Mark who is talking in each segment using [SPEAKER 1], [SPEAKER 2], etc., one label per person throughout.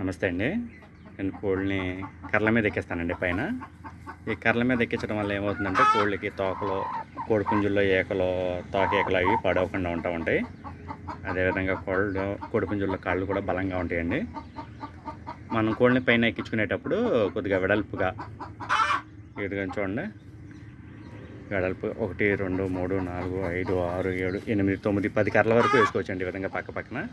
[SPEAKER 1] నమస్తే అండి. నేను కోళ్ళని కర్రల మీద ఎక్కిస్తానండి పైన. ఈ కర్రల మీద ఎక్కించడం వల్ల ఏమవుతుందంటే కోళ్ళకి తోకలు కోడి పుంజుల్లో ఏకలు తోక ఏకలు అవి పడవకుండా ఉంటా ఉంటాయి. అదేవిధంగా కోళ్ళు కోడి పుంజుల్లో కాళ్ళు కూడా బలంగా ఉంటాయండి. మనం కోళ్ళని పైన ఎక్కించుకునేటప్పుడు కొద్దిగా వెడల్పుగా ఇదిగా చూడండి. వెడల్పు ఒకటి రెండు మూడు నాలుగు ఐదు ఆరు ఏడు ఎనిమిది తొమ్మిది పది కర్రల వరకు వేసుకోవచ్చండి ఈ విధంగా పక్క పక్కన.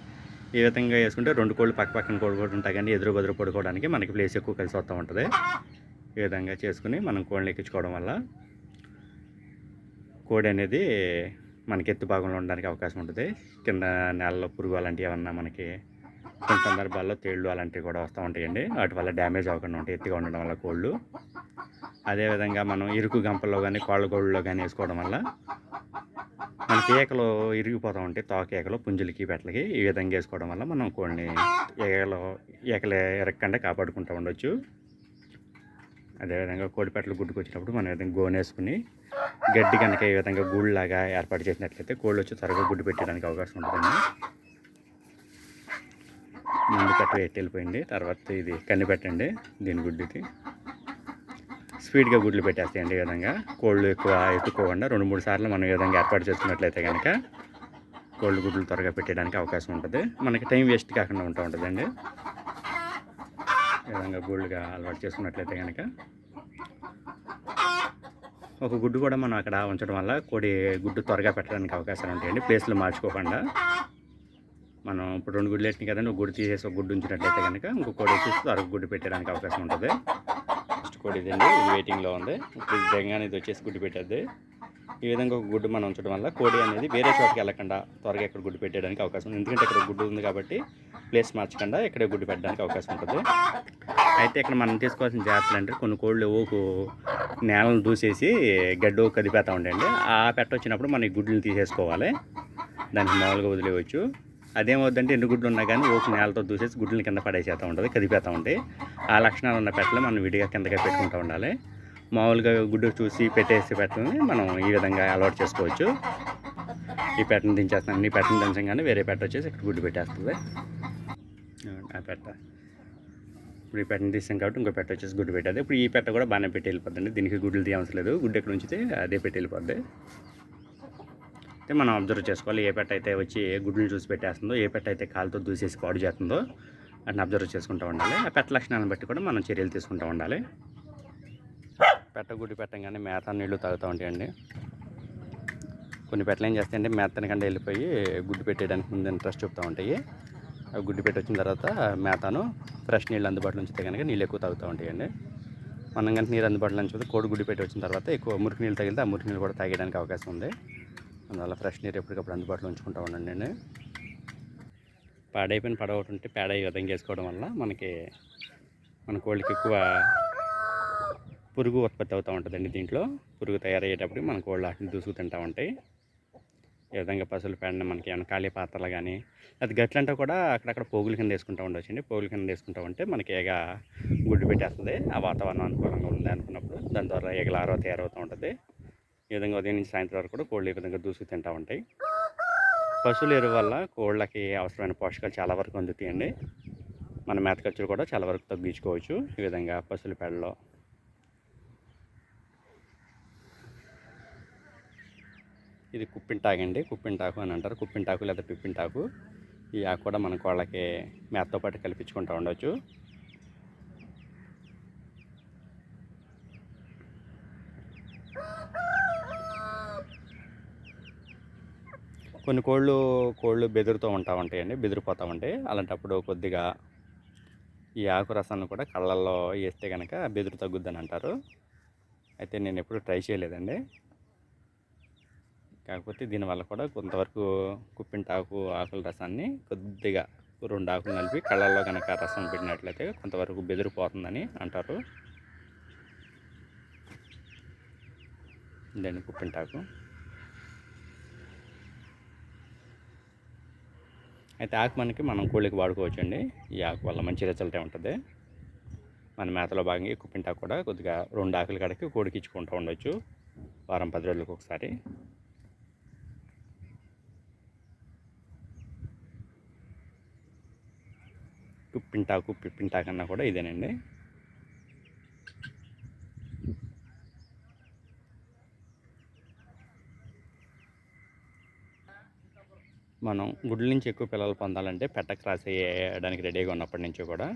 [SPEAKER 1] ఈ విధంగా వేసుకుంటే రెండు కోళ్ళు పక్క పక్కన కోడి కూడా ఉంటాయి కానీ ఎదురు బదురు పడుకోవడానికి మనకి ప్లేస్ ఎక్కువ కలిసి వస్తూ ఉంటుంది. ఈ విధంగా చేసుకుని మనం కోళ్ళని ఎక్కించుకోవడం వల్ల కోడి అనేది మనకి ఎత్తు భాగంలో ఉండడానికి అవకాశం ఉంటుంది. కింద నేలలో పురుగు అలాంటివి ఏమన్నా మనకి కొన్ని సందర్భాల్లో తేళ్ళు అలాంటివి కూడా వస్తూ ఉంటాయండి. వాటి వల్ల డ్యామేజ్ అవ్వకుండా ఉంటాయి ఎత్తుగా ఉండడం వల్ల కోళ్ళు. అదేవిధంగా మనం ఇరుకు గంపల్లో కానీ కోళ్ళ గోళ్ళలో కానీ వేసుకోవడం వల్ల మనకి కేకలు ఇరిగిపోతూ ఉంటాయి. తోక పుంజులకి పెట్టలకి ఈ విధంగా వేసుకోవడం వల్ల మనం కొన్ని ఏకలు ఏకలు ఎరగకుండా కాపాడుకుంటూ ఉండొచ్చు. అదేవిధంగా కోడిపెట్టలు గుడ్డుకు వచ్చినప్పుడు మనం ఈ విధంగా గోనేసుకుని గడ్డి కనుక ఈ విధంగా గూళ్ళలాగా ఏర్పాటు చేసినట్లయితే కోళ్ళు వచ్చి త్వరగా గుడ్డు పెట్టడానికి అవకాశం ఉంటుందండి. ముందు కట్టు పెట్టి వెళ్ళిపోయింది. తర్వాత ఇది కన్ని పెట్టండి దీని గుడ్డుకి. స్పీడ్గా గుడ్లు పెట్టేస్తాయండి ఈ విధంగా. కోళ్ళు ఎక్కువ ఎత్తుకోకుండా రెండు మూడు సార్లు మనం ఈ విధంగా ఏర్పాటు చేసుకున్నట్లయితే కనుక కోళ్ళు గుడ్లు త్వరగా పెట్టడానికి అవకాశం ఉంటుంది. మనకి టైం వేస్ట్ కాకుండా ఉంటూ ఉంటుందండి. ఈ విధంగా గోల్డ్గా అలవాటు చేసుకున్నట్లయితే కనుక ఒక గుడ్డు కూడా మనం అక్కడ ఉంచడం వల్ల కోడి గుడ్డు త్వరగా పెట్టడానికి అవకాశాలు ఉంటాయండి. ప్లేస్లు మార్చుకోకుండా. మనం ఇప్పుడు రెండు గుడ్లు వేసినాయి కదండి ఒక గుడ్డు తీసేసి ఒక గుడ్డు ఉంచినట్లయితే కనుక ఇంకో కోడి వచ్చేసి త్వరగా గుడ్డు పెట్టడానికి అవకాశం ఉంటుంది. ఫస్ట్ ఇదండి. ఇది వెయిటింగ్లో ఉంది. ఇప్పుడు ఇది దిగగానే ఇది వచ్చేసి గుడ్డు పెట్టద్ది. ఈ విధంగా ఒక గుడ్డు మనం ఉంచడం వల్ల కోడి అనేది వేరే చోటుకి వెళ్ళకుండా త్వరగా ఇక్కడ గుడ్డు పెట్టడానికి అవకాశం ఉంది. ఎందుకంటే ఇక్కడ గుడ్డు ఉంది కాబట్టి ప్లేస్ మార్చకుండా ఇక్కడే గుడ్డు పెట్టడానికి అవకాశం ఉంటుంది. అయితే ఇక్కడ మనం తీసుకోవాల్సిన జాగ్రత్తలు అంటే కొన్ని కోళ్ళు ఓకు నేలను దూసేసి గడ్డు కదిపేస్తూ ఉండండి. ఆ పెట్ట వచ్చినప్పుడు మనం ఈ గుడ్లను తీసేసుకోవాలి. దానికి మామూలుగా వదిలేయవచ్చు. అదేమవుద్దంటే ఎన్ని గుడ్లు ఉన్నా కానీ ఓకు నేలతో దూసేసి గుడ్లను కింద పడేసేస్తూ ఉంటుంది కదిపేస్తూ ఉంటాయి ఆ లక్షణాలు ఉన్న పెట్టలు మనం విడిగా కిందగా పెట్టుకుంటూ ఉండాలి. మామూలుగా గుడ్డు చూసి పెట్టేసి పెట్టలని మనం ఈ విధంగా అలవాటు చేసుకోవచ్చు. ఈ పెట్టను దించేస్తాను ఈ పెట్టను దించగానే వేరే పెట్ట వచ్చేసి ఇక్కడ గుడ్డు పెట్టేస్తుంది. ఆ పెట్ట. ఇప్పుడు ఈ పెట్టను తీసాం కాబట్టి ఇంకో పెట్ట వచ్చేసి గుడ్డు పెట్టేది. ఇప్పుడు ఈ పెట్ట కూడా బాగానే పెట్టి వెళ్ళిపోద్దండి. దీనికి గుడ్లు తీయవసరం లేదు. గుడ్డు ఎక్కడ ఉంచితే అదే పెట్టి వెళ్ళిపోద్ది. అయితే మనం అబ్జర్వ్ చేసుకోవాలి ఏ పెట్ట అయితే వచ్చి ఏ గుడ్లు చూసి పెట్టేస్తుందో ఏ పెట్ట అయితే కాలుతో దూసేసి పాడు చేస్తుందో వాటిని అబ్జర్వ్ చేసుకుంటూ ఉండాలి. ఆ పెట్ట లక్షణాలను బట్టి కూడా మనం చర్యలు తీసుకుంటూ ఉండాలి. పెట్ట గుడ్డు పెట్టంగానే మేత నీళ్ళు తాగుతూ ఉంటాయండి. కొన్ని పెట్టలు ఏం చేస్తాయంటే మేతని కంటే వెళ్ళిపోయి గుడ్డు పెట్టేయడానికి ముందు ఇంట్రెస్ట్ చూపుతూ ఉంటాయి. అవి గుడ్డు పెట్టి వచ్చిన తర్వాత మేతను ఫ్రెష్ నీళ్ళు అందుబాటులో ఉంచితే కనుక నీళ్ళు ఎక్కువ తాగుతూ ఉంటాయండి. మనం కనుక నీరు అందుబాటులో ఉంచితే కోడి గుడ్డు పెట్టి వచ్చిన తర్వాత ఎక్కువ మురికి నీళ్ళు తగిలితే ఆ మురికి నీళ్ళు కూడా తాగేయడానికి అవకాశం ఉంది. అందువల్ల ఫ్రెష్ నీరు ఎప్పటికప్పుడు అందుబాటులో ఉంచుకుంటూ ఉండండి నేను. పాడైపోయిన పడ ఒకటి ఉంటే పేడ ఈ విధంగా వేసుకోవడం వల్ల మనకి మన కోళ్ళకి ఎక్కువ పురుగు ఉత్పత్తి అవుతూ ఉంటుందండి దీంట్లో. పురుగు తయారయ్యేటప్పుడు మన కోళ్ళు వాటిని దూసుకు తింటూ ఉంటాయి. ఈ విధంగా పశువుల పేడని మనకి ఏమైనా ఖాళీ పాత్రలు కానీ అది గట్లంటే కూడా అక్కడక్కడ పోగుల కింద వేసుకుంటూ ఉండొచ్చండి. పోగుల కింద వేసుకుంటూ ఉంటే మనకి ఏగ గుడ్డు పెట్టేస్తుంది. ఆ వాతావరణం అనుకూలంగా ఉంది అనుకున్నప్పుడు దాని ద్వారా ఎగల ఆరో తయారవుతూ ఉంటుంది. ఈ విధంగా ఉదయం నుంచి సాయంత్రం వరకు కూడా కోళ్ళు ఈ విధంగా దూసుకు తింటూ ఉంటాయి. పశువుల ఎరువు వల్ల కోళ్ళకి అవసరమైన పోషకాలు చాలా వరకు అందుతాయండి. మన మేత ఖర్చులు కూడా చాలా వరకు తగ్గించుకోవచ్చు ఈ విధంగా పశువుల పేడలో. ఇది కుప్పింటాకు అండి కుప్పింటాకు అని అంటారు. కుప్పింటాకు లేదా పిప్పింటాకు. ఈ ఆకు కూడా మన కోళ్ళకి మేతతో పాటు కల్పించుకుంటూ ఉండవచ్చు కొన్ని కోళ్ళు కోళ్ళు బెదురుతూ ఉంటా ఉంటాయండి బెదిరిపోతూ ఉంటాయి అలాంటప్పుడు కొద్దిగా ఈ ఆకు రసాన్ని కూడా కళ్ళల్లో వేస్తే కనుక బెదురు తగ్గుద్దని అంటారు. అయితే నేను ఎప్పుడు ట్రై చేయలేదండి. కాకపోతే దీనివల్ల కూడా కొంతవరకు కుప్పింటాకు ఆకుల రసాన్ని కొద్దిగా రెండు ఆకులు కలిపి కళ్ళల్లో కనుక రసం పెట్టినట్లయితే కొంతవరకు బెదిరిపోతుందని అంటారు. దాన్ని కుప్పింటాకు అయితే ఆకు మనకి మనం కోళ్ళకి వాడుకోవచ్చండి. ఈ ఆకు వల్ల మంచి రిజల్టే ఉంటుంది. మన మేతలో భాగంగా ఎక్కువ కుప్పింటాకు కూడా కొద్దిగా రెండు ఆకులు కడికి కోడికి ఇచ్చుకుంటూ ఉండొచ్చు. వారం పది రోజులకు ఒకసారి. పింటాకు పిప్పింటాకు అన్నా కూడా ఇదేనండి. మనం గుడ్ల నుంచి ఎక్కువ పిల్లలు పొందాలంటే పెట్ట క్రాస్ అయ్యేయడానికి రెడీగా ఉన్నప్పటి నుంచి కూడా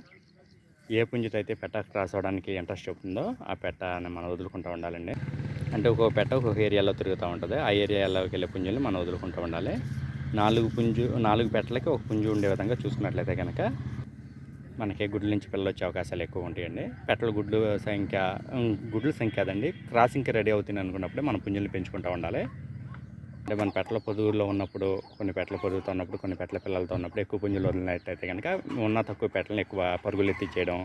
[SPEAKER 1] ఏ పుంజుతో అయితే పెట్ట క్రాస్ అవ్వడానికి ఇంట్రెస్ట్ చూపుతుందో ఆ పెట్టని మనం వదులుకుంటూ ఉండాలండి. అంటే ఒక్కొక్క పెట్ట ఒక్కొక్క ఏరియాలో తిరుగుతూ ఉంటుంది. ఆ ఏరియాలోకి వెళ్ళే పుంజుల్ని మనం వదులుకుంటూ ఉండాలి. నాలుగు పుంజు నాలుగు పెట్టలకి ఒక పుంజు ఉండే విధంగా చూసుకున్నట్లయితే కనుక మనకి గుడ్ల నుంచి పిల్లలు వచ్చే అవకాశాలు ఎక్కువ ఉంటాయండి. పెట్టల గుడ్లు సంఖ్య గుడ్ల సంఖ్య అదండి క్రాసింగ్కి రెడీ అవుతుంది అనుకున్నప్పుడే మనం పుంజుల్ని పెంచుకుంటూ ఉండాలి. అంటే మన పెట్టల పొదుగులో ఉన్నప్పుడు కొన్ని పెట్టల పొదుగుతో ఉన్నప్పుడు కొన్ని పెట్టల పిల్లలతో ఉన్నప్పుడు ఎక్కువ పుంజులు వదిలినట్టయితే కనుక ఉన్న తక్కువ పెట్టలను ఎక్కువ పరుగులు ఎత్తిచ్చేయడం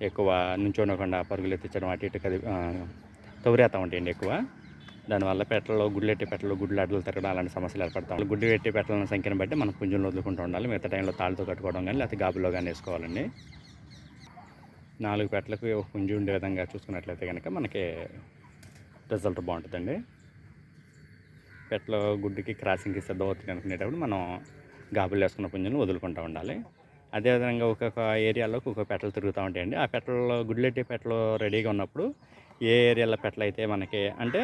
[SPEAKER 1] ఎక్కువ నుంచోనకుండా పరుగులు ఎత్తించడం అటు ఇటు కది తొవరేస్తూ ఉంటాయండి ఎక్కువ. దానివల్ల పెట్టలో గుడ్లెట్టి పెట్టలో గుడ్లు అడ్డలు తిరగడం అలాంటి సమస్యలు ఏర్పడతాం గుడ్డు పెట్టి పెట్టల సంఖ్యను బట్టి మనం పుంజులు వదులుకుంటూ ఉండాలి. మిగతా టైంలో తాళ్ళతో కట్టుకోవడం కానీ లేకపోతే గాబులో కానీ వేసుకోవాలండి. నాలుగు పెట్టలకు పుంజు ఉండే విధంగా చూసుకున్నట్లయితే కనుక మనకి రిజల్ట్ బాగుంటుందండి. పెట్టలో గుడ్డుకి క్రాసింగ్కి సిద్ధం అవుతుంది అనుకునేటప్పుడు మనం గాబులు వేసుకున్న పుంజులను వదులుకుంటూ ఉండాలి. అదేవిధంగా ఒక్కొక్క ఏరియాలో ఒక్కొక్క పెట్టలు తిరుగుతూ ఉంటాయండి. ఆ పెట్టలలో గుడ్లెట్టి పెట్టలు రెడీగా ఉన్నప్పుడు ఏ ఏరియాలో పెట్టలు అయితే మనకి అంటే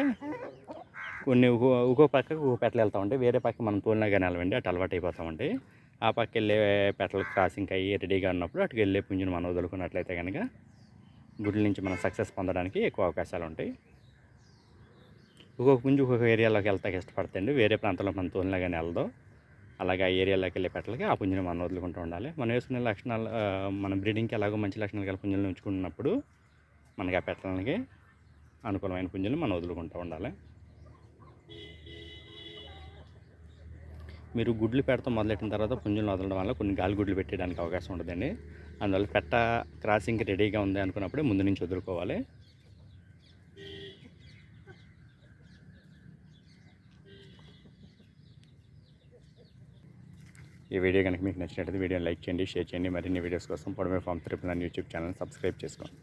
[SPEAKER 1] కొన్ని ఒక్కో పక్కకు ఒక్కో పెట్టలు వెళ్తూ ఉంటాయి. వేరే పక్క మనం తోలినా కానీ వెళ్ళవండి అటు అలవాటు అయిపోతూ ఉంటాయి. ఆ పక్క వెళ్ళే పెట్టలు క్రాసింగ్ అయ్యి రెడీగా ఉన్నప్పుడు అటుకు వెళ్ళే పుంజుని మనం వదులుకున్నట్లయితే కనుక గుడ్ల నుంచి మనం సక్సెస్ పొందడానికి ఎక్కువ అవకాశాలు ఉంటాయి. ఒక్కొక్క పుంజు ఒక్కొక్క ఏరియాలోకి వెళ్తాకి ఇష్టపడతాయండి వేరే ప్రాంతంలో మనం తోలినా కానీ వెళ్దాం అలాగే ఆ ఏరియాలోకి వెళ్ళే పెట్టలకి ఆ పుంజుని మనం వదులుకుంటూ ఉండాలి. మనం వేసుకునే లక్షణాలు మన బ్రీడింగ్కి ఎలాగో మంచి లక్షణాలు గల పుంజులను ఉంచుకున్నప్పుడు మనకి ఆ పెట్టలకి అనుకూలమైన పుంజులు మనం వదులుకుంటూ ఉండాలి. మీరు గుడ్లు పెడతాం మొదలెట్టిన తర్వాత పుంజులను వదలడం వల్ల కొన్ని గాలి గుడ్లు పెట్టడానికి అవకాశం ఉంటుందండి అందువల్ల పెట్ట క్రాసింగ్కి రెడీగా ఉంది అనుకున్నప్పుడే ముందు నుంచి వదులుకోవాలి. ఈ వీడియో కనుక మీకు నచ్చినట్లయితే వీడియోని లైక్ చేయండి షేర్ చేయండి. మరిన్ని వీడియోస్ కోసం పొడమే farm triple nine YouTube channel subscribe చేసుకోండి.